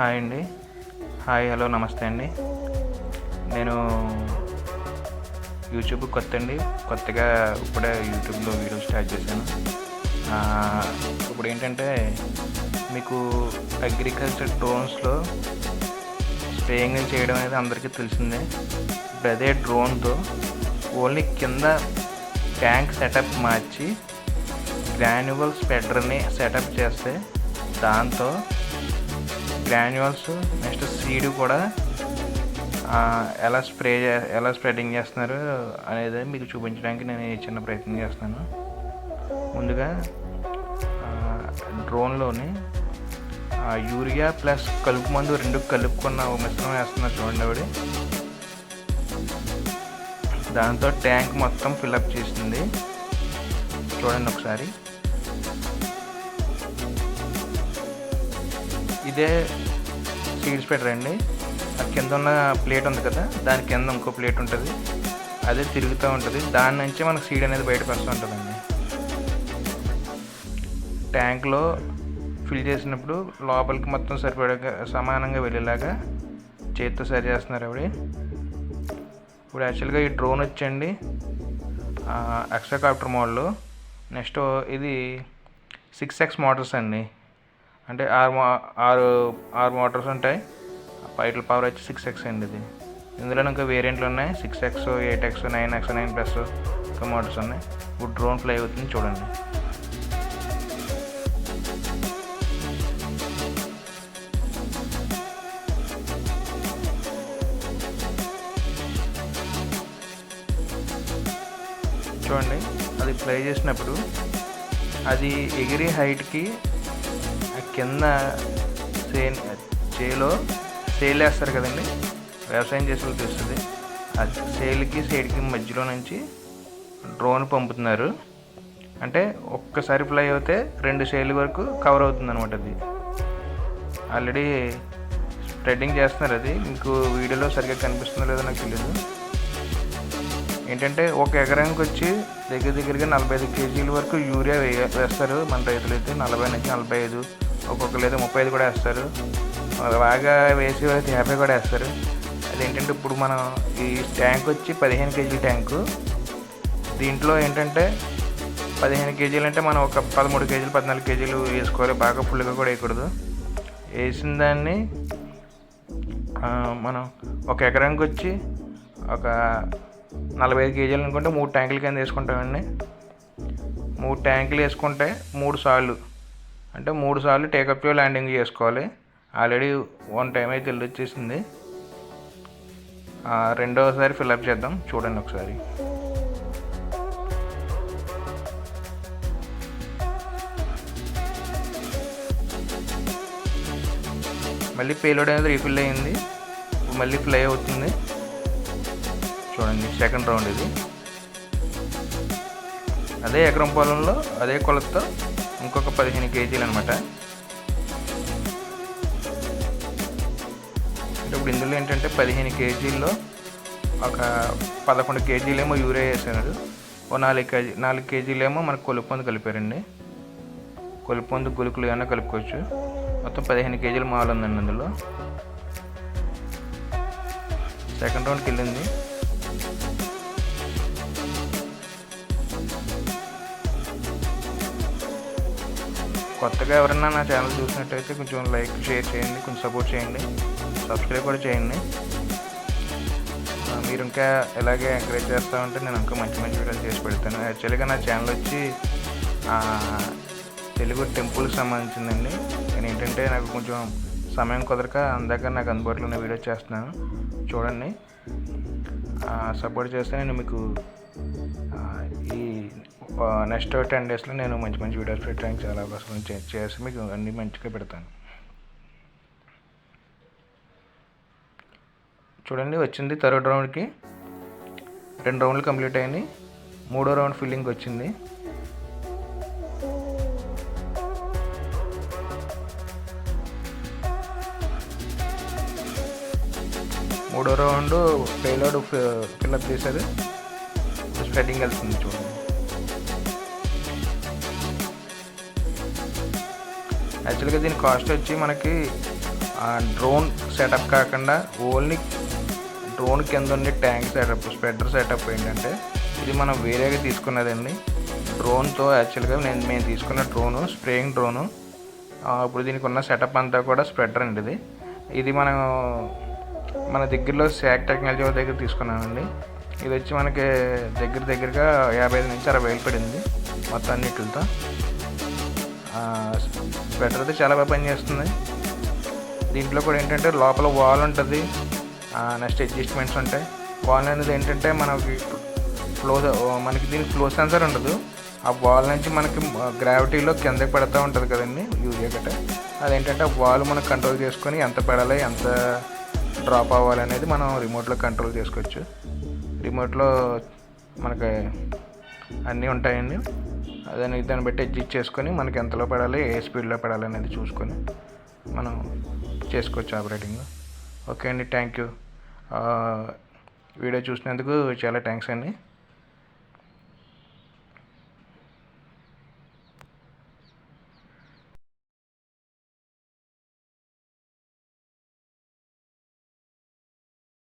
Hi అండి. Hi hello నమస్తే అండి. నేను యూట్యూబ్ కొత్త అండి. కొత్తగా ఇప్పుడే యూట్యూబ్లో వీడియో స్టార్ట్ చేశాను. ఇప్పుడు ఏంటంటే మీకు అగ్రికల్చర్ డ్రోన్స్లో స్ప్రేయింగ్ చేయడం అనేది అందరికీ తెలిసిందే. ఇప్పుడు అదే డ్రోన్తో ఓన్లీ కింద ట్యాంక్ సెటప్ మార్చి గ్రాన్యువల్ స్ప్రెడర్ని సెటప్ చేస్తే దాంతో గ్రాన్యూల్స్ నెక్స్ట్ సీడ్ కూడా ఎలా స్ప్రే చే- ఎలా స్ప్రెడింగ్ చేస్తున్నారు అనేది మీకు చూపించడానికి నేను చిన్న ప్రయత్నం చేస్తున్నాను. ముందుగా డ్రోన్లోని యూరియా ప్లస్ కలుపు మందు రెండు కలుపుకున్న ఒక మిశ్రమం వేస్తున్నారు చూడండి ఆవిడ. దాంతో ట్యాంక్ మొత్తం ఫిల్అప్ చేసింది. చూడండి ఒకసారి. ఇదే సీడ్స్ పెట్టరండి అండి. ఆ కింద ఉన్న ప్లేట్ ఉంది కదా దాని కింద ఇంకో ప్లేట్ ఉంటుంది. అదే తిరుగుతూ ఉంటుంది. దాని నుంచి మనకు సీడ్ అనేది బయటకు వస్తూ ఉంటుందండి. ట్యాంక్లో ఫిల్ చేసినప్పుడు లోపలికి మొత్తం సరిపడగా సమానంగా వెళ్ళేలాగా చేతితో సరి చేస్తున్నారు ఆవిడ. ఇప్పుడు యాక్చువల్గా ఈ డ్రోన్ వచ్చండి ఎక్స్ట్రా కాప్టర్ మోడల్. నెక్స్ట్ ఇది సిక్స్ ఎక్స్ మోటార్స్ అండి. అంటే ఆరు మో- ఆరు ఆరు మోటార్స్ ఉంటాయి. పైట్ల పవర్ వచ్చి సిక్స్ ఎక్స్ అండి ఇది. ఇందులో ఇంకా వేరియంట్లు ఉన్నాయి. Six X eight X nine X nine plus ఇంకా మోటార్స్ ఉన్నాయి. ఇప్పుడు డ్రోన్ ఫ్లై అవుతుంది చూడండి. చూడండి అది ఫ్లై చేసినప్పుడు అది ఎగిరి హైట్కి కింద సే చేలో సేల్ వేస్తారు కదండి. వ్యవసాయం చేసే వాళ్ళకి తెలుస్తుంది ఆ సేల్కి సైడ్కి మధ్యలో నుంచి డ్రోన్ పంపుతున్నారు. అంటే ఒక్కసారి ఫ్లై అవుతే రెండు సేల్ వరకు కవర్ అవుతుంది అనమాట అది. ఆల్రెడీ స్ప్రెడ్డింగ్ చేస్తున్నారు అది. మీకు వీడియోలో సరిగ్గా కనిపిస్తుందో లేదో నాకు తెలియదు ఏంటంటే ఒక ఎకరానికి వచ్చి దగ్గర దగ్గరగా నలభై ఐదు కేజీల వరకు యూరియా వేయ వేస్తారు మన రైతులు అయితే నలభై నుంచి నలభై ఐదు ఒక్కొక్కరు అయితే ముప్పై ఐదు కూడా వేస్తారు. బాగా వేసి అయితే యాభై కూడా వేస్తారు. అదేంటంటే ఇప్పుడు మనం ఈ ట్యాంక్ వచ్చి పదిహేను కేజీ ట్యాంకు. దీంట్లో ఏంటంటే పదిహేను కేజీలు అంటే మనం ఒక పదమూడు కేజీలు పద్నాలుగు కేజీలు వేసుకోవాలి. బాగా ఫుల్గా కూడా వేయకూడదు. వేసిన దాన్ని మనం ఒక ఎకరానికి వచ్చి ఒక నలభై ఐదు కేజీలు అనుకుంటే మూడు ట్యాంకుల కింద వేసుకుంటామండి. మూడు ట్యాంకులు వేసుకుంటే మూడు సార్లు అంటే మూడు సార్లు టేకప్ ల్యాండింగ్ చేసుకోవాలి. ఆల్రెడీ వన్ టైం అయితే వెళ్ళి వచ్చేసింది రెండవసారి ఫిల్అప్ చేద్దాం. చూడండి ఒకసారి. మళ్ళీ పేలోడ్ అనేది రీఫిల్ అయ్యింది. మళ్ళీ ఫ్లై అవుతుంది. చూడండి సెకండ్ రౌండ్ ఇది. అదే ఎకరం పొలంలో అదే కొలతతో ఇంకొక పదిహేను కేజీలు అనమాట ఇప్పుడు ఇందులో ఏంటంటే పదిహేను కేజీల్లో ఒక పదకొండు కేజీలేమో యూరియా వేసారు ఓ నాలుగు కేజీ నాలుగు కేజీలేమో మనకు కొలుపొందు కలిపారండి. కొలుపొందు గులుకులు ఏమైనా కలుపుకోవచ్చు. మొత్తం పదిహేను కేజీలు మాల్ ఉందండి అందులో సెకండ్ రౌండ్కి వెళ్ళింది. కొత్తగా ఎవరైనా నా ఛానల్ చూసినట్టయితే కొంచెం లైక్ షేర్ చేయండి కొంచెం సపోర్ట్ చేయండి. సబ్స్క్రైబ్ కూడా చేయండి. మీరు ఇంకా ఇలాగే ఎంకరేజ్ చేస్తూ ఉంటే నేను ఇంకా మంచి మంచి వీడియోలు చేసి పెడతాను. యాక్చువల్గా నా ఛానల్ వచ్చి తెలుగు టెంపుల్కి సంబంధించిందండి. నేను ఏంటంటే నాకు కొంచెం సమయం కుదరక అందాక నాకు అందుబాటులో ఉన్న వీడియో చేస్తున్నాను. చూడండి. సపోర్ట్ చేస్తే నేను మీకు ఈ నెక్స్ట్ టెన్ డేస్లో నేను మంచి మంచి వీడియోస్ పెట్టడానికి చాలా అవకాశం చేసి మీకు అన్ని మంచిగా పెడతాను. చూడండి వచ్చింది థర్డ్ రౌండ్కి రెండు రౌండ్లు కంప్లీట్ అయింది మూడో రౌండ్ ఫిల్లింగ్ వచ్చింది. మూడో రౌండ్ పేలోడ్ ఫిల్అప్ చేశారు సెట్టింగ్ వెళ్తుంది చూడండి యాక్చువల్గా దీని కాస్ట్ వచ్చి మనకి డ్రోన్ సెటప్ కాకుండా ఓన్లీ డ్రోన్ కింద ఉండే ట్యాంక్ సెటప్ స్ప్రెడర్ సెటప్ ఏంటంటే ఇది మనం వేరేగా తీసుకున్నదండి. డ్రోన్తో యాక్చువల్గా నేను మేము తీసుకున్న డ్రోను స్ప్రేయింగ్ డ్రోను అప్పుడు ఇప్పుడు దీనికి ఉన్న సెటప్ అంతా కూడా స్ప్రెడర్ అండి ఇది. ఇది మనం మన దగ్గరలో శాక్ టెక్నాలజీ దగ్గర తీసుకున్నామండి. ఇది వచ్చి మనకి దగ్గర దగ్గరగా యాభై ఐదు నుంచి అరవై వేలు పడింది మొత్తం అన్నిటితో స్వెటర్ అయితే చాలా బాగా పనిచేస్తుంది. దీంట్లో కూడా ఏంటంటే లోపల వాల్ ఉంటుంది. నెక్స్ట్ అడ్జస్ట్మెంట్స్ ఉంటాయి. వాల్ అనేది ఏంటంటే మనకి ఫ్లో మనకి దీనికి ఫ్లో సెన్సర్ ఉండదు. ఆ వాల్ నుంచి మనకి గ్రావిటీలో కిందకి పెడతా ఉంటుంది కదండి యూరియా గట్ట. అదేంటంటే ఆ వాల్ మనం కంట్రోల్ చేసుకొని ఎంత పడాలి ఎంత డ్రాప్ అవ్వాలి అనేది మనం రిమోట్లో కంట్రోల్ చేసుకోవచ్చు. రిమోట్లో మనకి అన్నీ ఉంటాయండి. దాన్ని దాన్ని బట్టి అడ్జస్ట్ చేసుకొని మనకి ఎంతలో పడాలి ఏ స్పీడ్లో పడాలి అనేది చూసుకొని మనం చేసుకోవచ్చు ఆపరేటింగ్. ఓకే అండి థ్యాంక్ యూ. వీడియో చూసినందుకు చాలా థ్యాంక్స్ అండి.